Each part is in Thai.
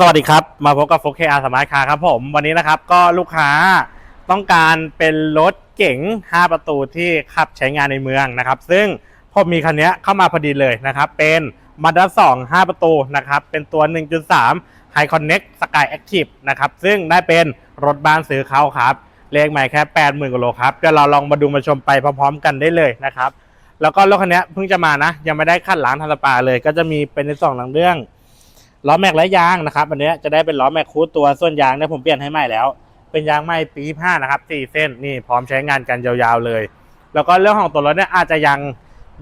สวัสดีครับ มาพบกับโฟเคอาสมาร์ทคาร์ครับผมวันนี้นะครับก็ลูกค้าต้องการเป็นรถเก๋ง 5 ประตูที่ขับใช้งานในเมืองนะครับ ซึ่งผมมีคันนี้เข้ามาพอดีเลยนะครับ เป็น Mazda 2 5ประตูนะครับ เป็นตัว 1.3 High Connect Sky Active นะครับ ซึ่งได้เป็นรถบ้านซื้อเขาครับ เลขใหม่แค่ 80,000กิโลครับเดี๋ยวเราลองมาดูมาชมไปพร้อมๆ กันได้เลยนะครับ แล้วก็รถคันนี้เพิ่งจะมานะ ยังไม่ได้คัดล้างทันสปาเลย ก็จะมีเป็นในสองหลังเรื่อง ล้อแม็กและยางนะครับอันนี้จะได้เป็นล้อแม็กคูดตัวส่วนยางเนี่ยผมเปลี่ยนให้ใหม่แล้ว เป็นยางใหม่ปีห้านะครับสี่เส้นนี่พร้อมใช้งานกันยาวๆเลย แล้วก็เรื่องของตัวรถเนี่ยอาจจะยัง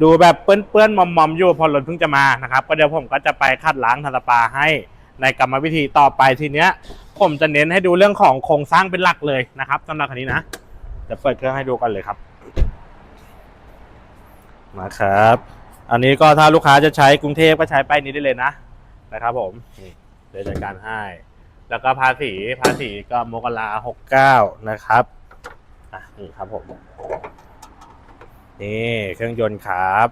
ดูแบบเปื้อนๆมอมๆอยู่พอรถเพิ่งจะมานะครับก็เดี๋ยวผมก็จะไปคัดล้างทันสปาให้ในกรรมวิธีต่อไปทีเนี้ย ผมจะเน้นให้ดูเรื่องของโครงสร้างเป็นหลักเลยนะครับสำหรับคันนี้นะเดี๋ยวเปิดเครื่องให้ดูกันเลยครับมาครับ อันนี้ก็ถ้าลูกค้าจะใช้กรุงเทพก็ใช้ป้ายนี้ได้เลยนะ นะครับผมนี่เดี๋ยวจัดการให้ แล้วก็ภาษีภาษีก็มกราหกเก้านะครับอะนี่ครับผมนี่เครื่องยนต์ครับ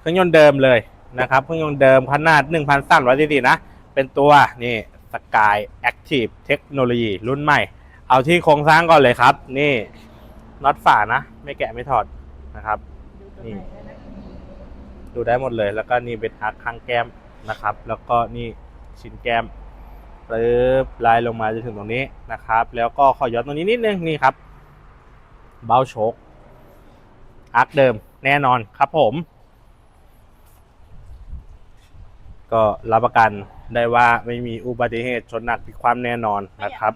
เครื่องยนต์เดิมเลยนะครับ เครื่องยนต์เดิมขนาด1,300ซีซีนะ เป็นตัวนี่สกายแอคทีฟเทคโนโลยีรุ่นใหม่ เอาที่โครงสร้างก่อนเลยครับ นี่น็อตฝานะ ไม่แกะไม่ถอดนะครับนี่ดูได้หมดเลย แล้วก็นี่เป็นอาร์คข้างแก้ม นะครับ แล้วก็นี่ชิ้นแก้มปึ๊บไล่ลงมาจนถึงตรงนี้นะครับ แล้วก็ขอย้อนตรงนี้นิดนึงนี่ครับ เบ้าโชกอาร์คเดิมแน่นอนครับผม ก็รับประกันได้ว่าไม่มีอุบัติเหตุชนหนักพลิกความแน่นอนนะครับ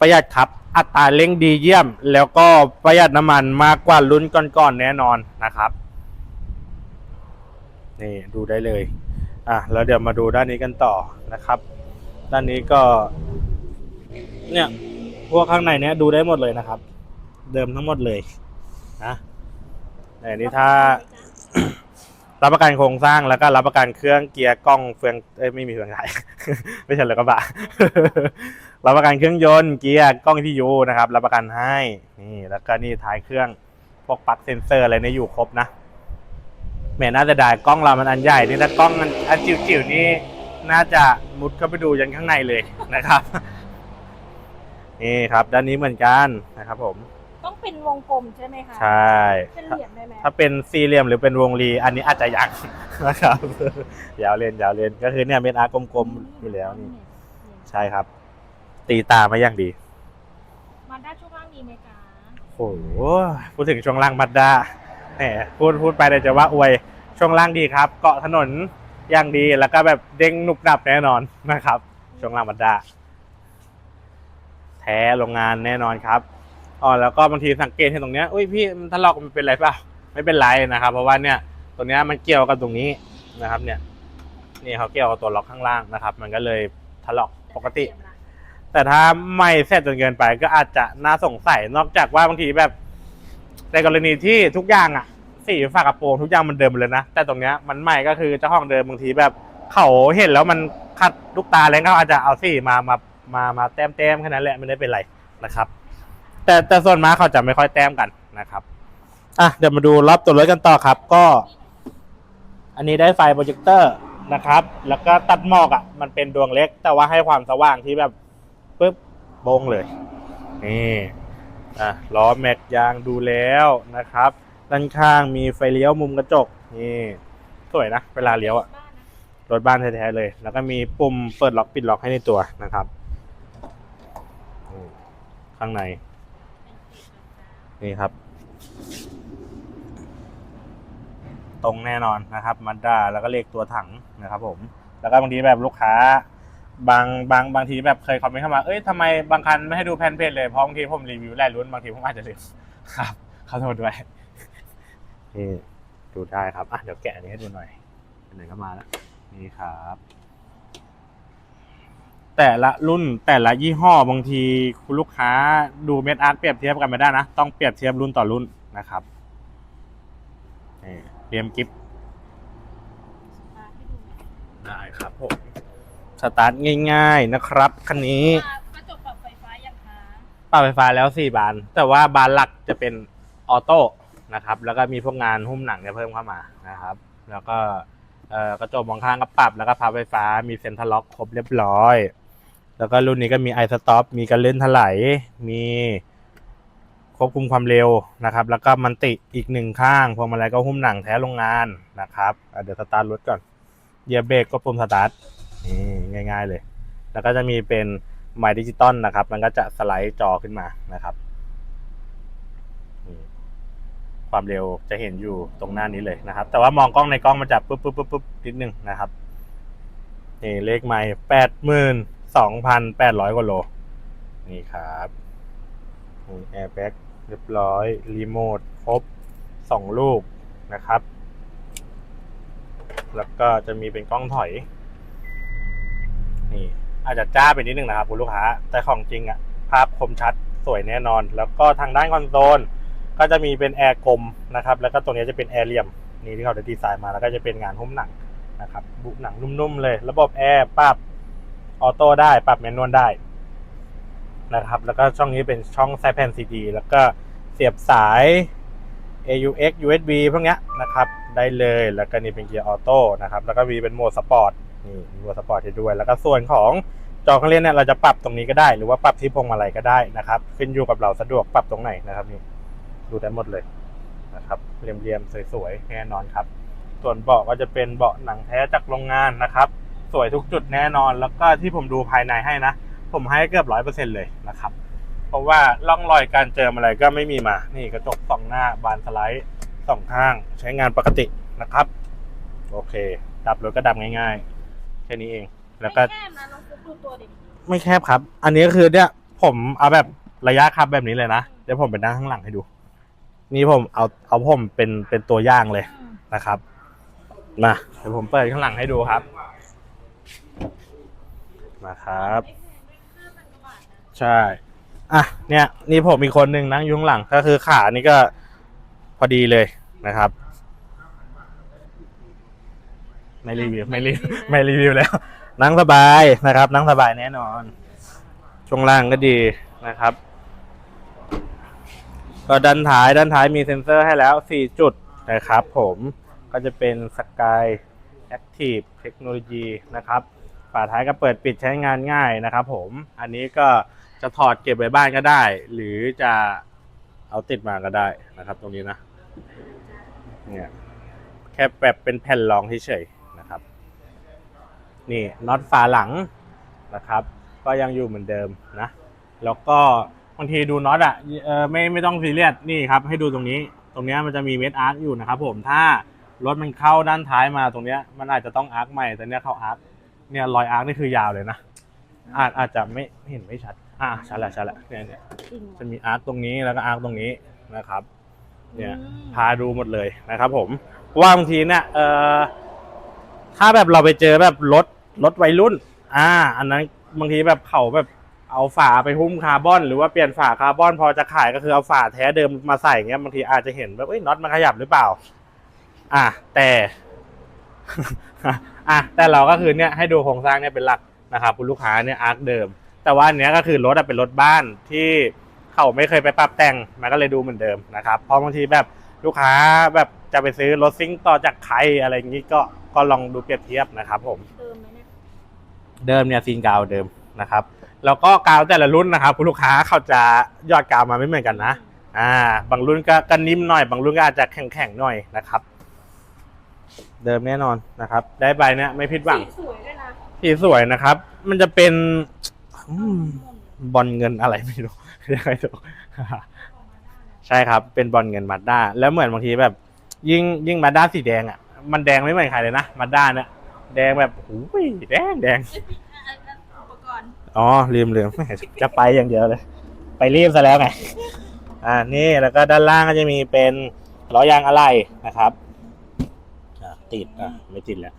ประหยัดครับอัตราเร่งดีเยี่ยม แล้วก็ประหยัดน้ำมันมากกว่ารุ่นก่อนๆแน่นอนนะครับ นี่ดูได้เลย อะแล้วเดี๋ยวมาดูด้านนี้กันต่อนะครับ ด้านนี้ก็ เนี่ยพวกข้างในเนี้ยดูได้หมดเลยนะครับ เดิมทั้งหมดเลยนะแต่นนี้ถ้า รับประกันโครงสร้างแล้วก็รับประกันเครื่องเกียร์กล้องเฟืองเอ้ยไม่มีเฟืองถ่ายไม่ใช่เลยกระบะรับประกันเครื่องยนต์เกียร์กล้องที่ยูนะครับ รับประกันให้นี่แล้วก็นี่ท้ายเครื่องพวกปลั๊กเซนเซอร์อะไรเนี่ยอยู่ครบนะ แหม่น่าจะได้กล้องเรามันอันใหญ่นี่ถ้ากล้องอันอันจิ๋วๆนี่น่าจะมุดเข้าไปดูยันข้างในเลยนะครับ นี่ครับด้านนี้เหมือนกันนะครับ ผม ต้องเป็นวงกลมใช่ไหมคะใช่เป็นเหลี่ยมได้ไหมถ้าเป็นสี่เหลี่ยมหรือเป็นวงรี อันนี้อาจจะยังนะครับยาวเรียนยาวเรียนก็คือเนี่ยเม็ดอาร์กลมๆอยู่แล้วนี่ใช่ครับ ตีตามาอย่างดีมาด้าช่วงล่างดีไหมจ๊ะโอ้โหพูดถึงช่วงล่างบัดดา แหมพูดพูดไปเดี๋ยวจะว่าอวยช่วงล่างดีครับ เกาะถนนอย่างดีแล้วก็แบบเด้งหนุบหนับแน่นอนนะครับ ช่วงล่างบัดดาแท้โรงงานแน่นอนครับอ๋อแล้วก็บางทีสังเกตเห็นตรงเนี้ยอุ้ยพี่มันทะเลาะกันมันเป็นไรเปล่าไม่เป็นไรนะครับ เพราะว่าเนี่ยตรงเนี้ยมันเกี่ยวกับตรงนี้นะครับ เนี่ยนี่เขาเกี่ยวกับตัวล็อกข้างล่างนะครับ มันก็เลยทะเลาะปกติ แต่ถ้าไม่เสร็จจนเกินไปก็อาจจะน่าสงสัยนอกจากว่าบางทีแบบ ในกรณีที่ทุกอย่างอะสีฝากระโปรงทุกอย่างมันเดิมหมดเลยนะ แต่ตรงเนี้ยมันใหม่ก็คือเจ้าของเดิมบางทีแบบ เขาเห็นแล้วมันขัดลูกตาแล้วเขาอาจจะเอาสีมามามามาแต้มแต้มๆแค่นั้นแหละไม่ได้เป็นไรนะครับ แต่แต่ส่วนมากเขาจะไม่ค่อยแต้มกันนะครับอะเดี๋ยวมาดูรอบตัวรถกันต่อครับ ก็ อันนี้ได้ไฟโปรเจคเตอร์นะครับ แล้วก็ตัดหมอกอะ่ะ มันเป็นดวงเล็ก แต่ว่าให้ความสว่างที่แบบปึ๊บโบงเลยนี่ อะล้อแม็กยางดูแล้วนะครับ ด้านข้างมีไฟเลี้ยวมุมกระจกนี่สวยนะ เวลาเลี้ยวอะ่ะบ้านนะรถบ้านแท้ๆเลย แล้วก็มีปุ่มเปิดล็อกปิดล็อกให้ในตัวนะครับอืมข้างใน นี่ครับ ตรงแน่นอนนะครับมาด้าแล้วก็เลขตัวถังนะครับผม แล้วก็บางทีแบบลูกค้า บางบางบางทีแบบเคยคอมเมนต์เข้ามา เอ้ยทำไมบางคันไม่ให้ดูแผ่นเพจเลยเพราะบางทีผมรีวิวหลายรุ่นบางทีผมอาจจะลืมครับขอโทษด้วยนี่ดูได้ครับอะเดี๋ยวแกะอันนี้ให้ดูหน่อยไหนๆก็มาแล้วนี่ครับ แต่ละรุ่นแต่ละยี่ห้อบางทีคุณลูกค้าดูเม็ดอาร์ตเปรียบเทียบกันไม่ได้นะต้องเปรียบเทียบรุ่นต่อรุ่นนะครับนี่เรียมกิฟมาให้ดูหน่อยได้ครับผม สตาร์ทง่ายๆนะครับคันนี้อ่ากระจกปรับไฟฟ้าอย่างคะปรับไฟฟ้าแล้ว4บาน แต่ว่าบานหลักจะเป็นออโต้นะครับ แล้วก็มีพวกงานหุ้มหนังเนี่ยเพิ่มเข้ามานะครับ แล้วก็เอ่อกระจกมองข้างก็ปรับแล้วก็พับไฟฟ้ามีเซ็นทรัลล็อกครบเรียบร้อย แล้วก็รุ่นนี้ก็มีไอสต็อปมีการเล่นถลายมีควบคุมความเร็วนะครับ แล้วก็มันติอีกหนึ่งข้างพวงมาลัยก็หุ้มหนังแท้โรงงานนะครับอะเดี๋ยวสตาร์ทรถก่อนเหยียบเบรกก็ปุ่มสตาร์ท นี่ง่าย ๆเลย แล้วก็จะมีเป็นไมค์ดิจิตอลนะครับ มันก็จะสไลด์จอขึ้นมานะครับความเร็วจะเห็นอยู่ตรงหน้านี้เลยนะครับ แต่ว่ามองกล้องในกล้องมันจะปุ๊บปุ๊บปุ๊บปุ๊บนิดนึงนะครับนี่เลขไมล์แปดหมื่นสองพันแปดร้อยกว่าโล นี่ครับแอร์แบ็กเรียบร้อย รีโมทครบสองลูกนะครับ แล้วก็จะมีเป็นกล้องถอย นี่อาจจะจ้าไปนิดนึงนะครับคุณลูกค้า แต่ของจริงอะภาพคมชัดสวยแน่นอน แล้วก็ทางด้านคอนโซลก็จะมีเป็นแอร์กลมนะครับแล้วก็ตรงนี้จะเป็นแอร์เหลี่ยมนี่ที่เขาได้ดีไซน์มาแล้วก็จะเป็นงานหุ้มหนังนะครับบุหนังนุ่มๆเลย ระบบแอร์ปรับออโต้ได้ปรับแมนนวลได้นะครับแล้วก็ช่องนี้เป็นช่องไซแผ่นซีดีแล้วก็เสียบสาย AUX USB พวกนี้นะครับได้เลยแล้วก็นี่เป็นเกียร์ออโต้นะครับแล้วก็มีเป็นโหมดสปอร์ต นี่มีโหมดสปอร์ตให้ด้วย แล้วก็ส่วนของจอเครื่องเล่นเนี่ยเราจะปรับตรงนี้ก็ได้ หรือว่าปรับที่พวงมาลัยก็ได้นะครับ ขึ้นอยู่กับเราสะดวกปรับตรงไหนนะครับนี่ดูได้หมดเลยนะครับเรียมๆสวยๆแน่นอนครับ ส่วนเบาะก็จะเป็นเบาะหนังแท้จากโรงงานนะครับ สวยทุกจุดแน่นอน แล้วก็ที่ผมดูภายในให้นะ ผมให้เกือบร้อยเปอร์เซ็นต์เลยนะครับ เพราะว่าร่องรอยการเจิมอะไรก็ไม่มีมา นี่กระจกสองหน้าบานสไลด์สองข้าง ใช้งานปกตินะครับ โอเค ดับรถก็ดับง่ายๆ แค่นี้เอง แล้วก็ ไม่แคบนะลองฟุกดูตัวดิไม่แคบครับ อันนี้ก็คือเนี่ย ผมเอาแบบระยะขับแบบนี้เลยนะ เดี๋ยวผมไปนั่งข้างหลังให้ดู นี่ผมเอาเอาผมเป็นเป็นตัวอย่างเลยอืมนะครับ มาเดี๋ยวผมเปิดข้างหลังให้ดูครับมาครับห้าพันกว่าบาทนะใช่ อะ เนี่ย นี่ผมมีคนหนึ่งนั่งอยุ่ข้างหลัง ก็คือขานี่ก็พอดีเลยนะครับ ไม่รีวิวไม่รีวิวไม่รีวิวแล้ว นั่งสบายนะครับ นั่งสบายแน่นอน ช่วงล่างก็ดีนะครับ ก็ด้านท้ายด้านท้ายมีเซ็นเซอร์ให้แล้ว 4 จุดนะครับผมก็จะเป็น Sky Active Technology นะครับฝาท้ายก็เปิดปิดใช้งานง่ายนะครับผมอันนี้ก็จะถอดเก็บไว้บ้านก็ได้ หรือจะเอาติดมาก็ได้นะครับ ตรงนี้นะเนี่ยแค่แบบเป็นแผ่นรองเฉยๆ นะครับนี่น็อตฝาหลังนะครับ ก็ยังอยู่เหมือนเดิมนะ แล้วก็บางทีดูน็อตอะเออไม่ไม่ต้องซีเรียสนี่ครับ ให้ดูตรงนี้ ตรงเนี้ยมันจะมีเม็ดอาร์คอยู่นะครับผมถ้ารถมันเข้าด้านท้ายมาตรงเนี้ยมันอาจจะต้องอาร์คใหม่แต่เนี้ยเข้าอาร์คเนี่ยรอยอาร์คนี่คือยาวเลยนะอาจอาจจะไม่ไม่เห็นไม่ชัด อ่าชัดละชัดละเนี่ยเนี่ยจริงเหรอจะมีอาร์คตรงนี้แล้วก็อาร์คตรงนี้นะครับ เนี่ยอืมพาดูหมดเลยนะครับ ผมว่าบางทีเนี่ยเอ่อ ถ้าแบบเราไปเจอแบบรถรถวัยรุ่น อ่า อันนั้นบางทีแบบเขาแบบเอาฝาไปหุ้มคาร์บอน หรือว่าเปลี่ยนฝาคาร์บอน พอจะขายก็คือเอาฝาแท้เดิมมาใส่เงี้ยบางทีอาจจะเห็นแบบเอ้ยน็อตมันขยับหรือเปล่า อะแต่อะแต่เราก็คือเนี่ยให้ดูโครงสร้างเนี่ยเป็นหลักนะครับคุณลูกค้าเนี่ยอาร์คเดิม แต่ว่าอันเนี้ยก็คือรถอะเป็นรถบ้านที่เขาไม่เคยไปปรับแต่งมันก็เลยดูเหมือนเดิมนะครับเพราะบางทีแบบ ลูกค้าแบบจะไปซื้อรถซิ่งต่อจากใครอะไรอย่างนี้ก็ก็ลองดูเปรียบเทียบนะครับ ผม เติมไหมเนี่ยเดิมเนี่ยซีนกาวเดิมนะครับ แล้วก็กาวแต่ละรุ่นนะครับคุณลูกค้าเขาจะยอดกาวมาไม่เหมือนกันนะอ่า บางรุ่นก็ก็นิ่มหน่อย บางรุ่นก็อาจจะแข็งๆหน่อยนะครับ เดิมแน่นอนนะครับ ได้ใบเนี่ยไม่ผิดหวังสีสวยด้วยนะสีสวยนะครับ มันจะเป็นอืมบอลเงินอะไรไม่รู้เรียกไม่ถูก ใช่ครับ เป็นบอลเงินมาด้าแล้วเหมือนบางทีแบบ ยิ่งยิ่งมาด้าสีแดงอะ มันแดงไม่เหมือนใครเลยนะมาด้าเนี่ยแดงแบบโอ้ยแดงแดงอะอะอุปกรณ์อ๋อลืมลืมแหมจะไปอย่างเดียวเลย ไปรีบซะแล้วไงอ่านี่แล้วก็ด้านล่างก็จะมีเป็นล้อยางอะไหล่นะครับอ่าติดอะไม่ติดแล้ว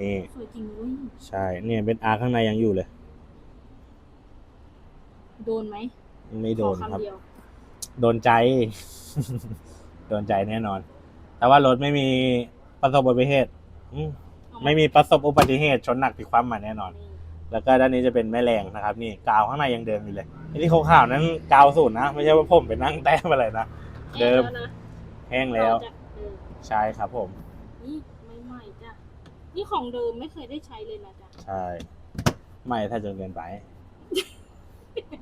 นี่สวยจริงอุ้ยใช่เนี่ยเป็นอาร์ข้างในยังอยู่เลย โดนไหมไม่โดนขอครับคำเดียว โดนใจ โดนใจแน่นอน แต่ว่ารถไม่มีประสบอุบัติเหตุอืมไม่มีประสบอุบัติเหตุชนหนักพลิกคว่ำมาแน่นอนนี่แล้วก็ด้านนี้จะเป็นแม่แรงนะครับ นี่กาวข้างในยังเดิมอยู่เลยไอ้ที่ขาวๆนั้นกาวสูตรนะ ไม่ใช่ว่าผมไปนั่งแต้มอะไรนะ เดิม แห้งแล้วนะแห้งแล้วต่อจากเดิมใช่ครับผม นี่ใหม่ๆจ้ะ นี่ของเดิมไม่เคยได้ใช้เลยนะจ๊ะ ใช่ ไม่ถ้าจนเกินไป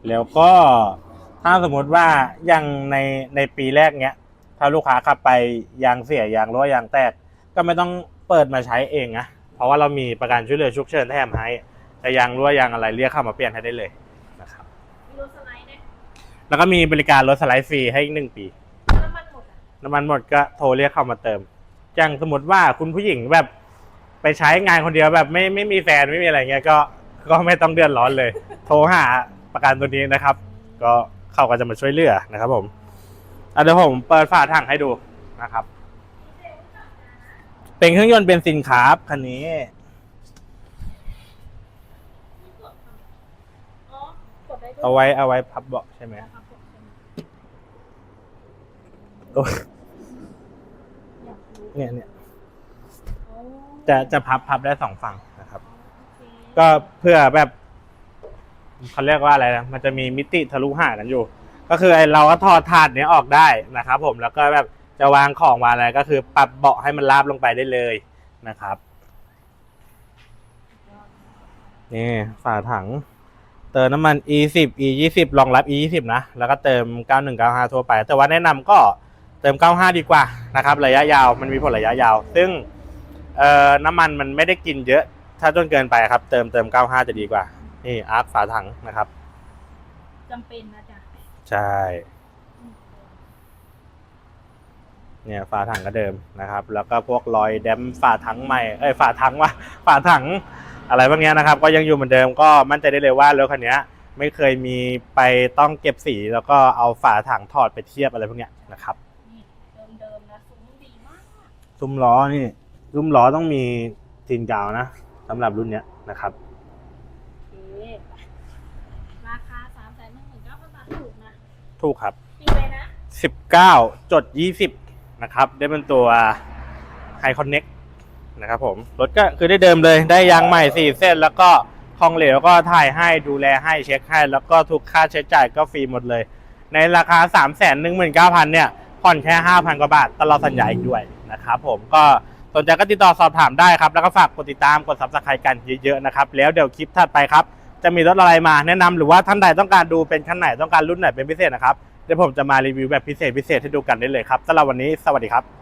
แล้วก็ ถ้าสมมติว่าอย่างในในปีแรกเนี้ย ถ้าลูกค้าขับไปยางเสียยางรั่วยางแตก ก็ไม่ต้องเปิดมาใช้เองนะเพราะว่าเรามีประกันช่วยเหลือฉุกเฉินแถมให้แต่ยางรั่วยางอะไรเรียกเข้ามาเปลี่ยนให้ได้เลยนะครับมีรถสไลด์เนี่ยแล้วก็มีบริการรถสไลด์ฟรีให้อีกหนึ่งปีน้ำมันหมดอะน้ำมันหมดก็โทรเรียกเข้ามาเติมอย่างสมมติว่าคุณผู้หญิงแบบไปใช้งานคนเดียวแบบไม่ไม่มีแฟนไม่มีอะไรเงี้ยก็ก็ไม่ต้องเดือดร้อนเลย โทรหาประกันตัวนี้นะครับ ก็ เขาก็จะมาช่วยเหลือนะครับ ผมเดี๋ยวผมเปิดฝาถังให้ดูนะครับ เป็นเครื่องยนต์เบนซินครับคันนี้เอาไว้เอาไว้พับเบาะใช่ไหมโอ้เนี่ยเนี่ยจะจะพับพับได้สองฝั่งนะครับ ก็เพื่อแบบ เขาเรียกว่าอะไรนะมันจะมีมิติทะลุหากันอยู่ ก็คือไอเราก็ถอดถาดเนี้ยออกได้นะครับ ผมแล้วก็แบบจะวางของวางอะไรก็คือปรับเบาะให้มันราบลงไปได้เลยนะครับนี่ฝาถัง เติมน้ำมัน e 10 e 20 รองรับ e 20 นะ แล้วก็เติม 9195 ทั่วไป แต่ว่าแนะนำก็เติม 95 ดีกว่านะครับ ระยะยาวมันมีผลระยะยาว ซึ่งเอ่อน้ำมันมันไม่ได้กินเยอะ ถ้าจนเกินไปครับ เติมเติม 95 จะดีกว่า นี่อาร์คฝาถังนะครับจำเป็นนะจ๊ะใช่เนี่ยฝาถังก็เดิมนะครับ แล้วก็พวกรอยแดมฝาถังใหม่เอ้ยฝาถังว่าฝาถังอะไรพวกเนี้ยนะครับ ก็ยังอยู่เหมือนเดิมก็มั่นใจได้เลยว่ารถคันเนี้ยไม่เคยมีไปต้องเก็บสี แล้วก็เอาฝาถังถอดไปเทียบอะไรพวกเนี้ยนะครับนี่เดิมๆนะซุ้มดีมากซุ้มล้อนี่ซุ้มล้อต้องมีทินกาวนะสำหรับรุ่นเนี้ยนะครับ โอเคราคาสามแสนหนึ่งหมื่นเก้าพันบาทถูกนะ ถูกครับปีเลยนะ19จด20นะครับ ได้เป็นตัว High Connect นะครับผม รถก็คือได้เดิมเลยได้ยางใหม่4เส้น แล้วก็คลองเหลวก็ถ่ายให้ดูแลให้เช็คให้ แล้วก็ทุกค่าใช้จ่ายก็ฟรีหมดเลย ในราคา 3 1 9 0 0 0 เนี่ย ผ่อนแค่ 5,000 กว่าบาท ตลอดสัญญาอีกด้วยนะครับผมก็สนใจก็ติดต่อสอบถามได้ครับ แล้วก็ฝากกดติดตามกด subscribe กันเยอะๆนะครับ แล้วเดี๋ยวคลิปถัดไปครับ จะมีรถอะไรมาแนะนำหรือว่าท่านใดต้องการดูเป็นขั้นไหนต้องการรุ่นไหนเป็นพิเศษนะครับเดี๋ยวผมจะมารีวิวแบบพิเศษพิเศษให้ดูกันได้เลยครับสำหรับวันนี้สวัสดีครับ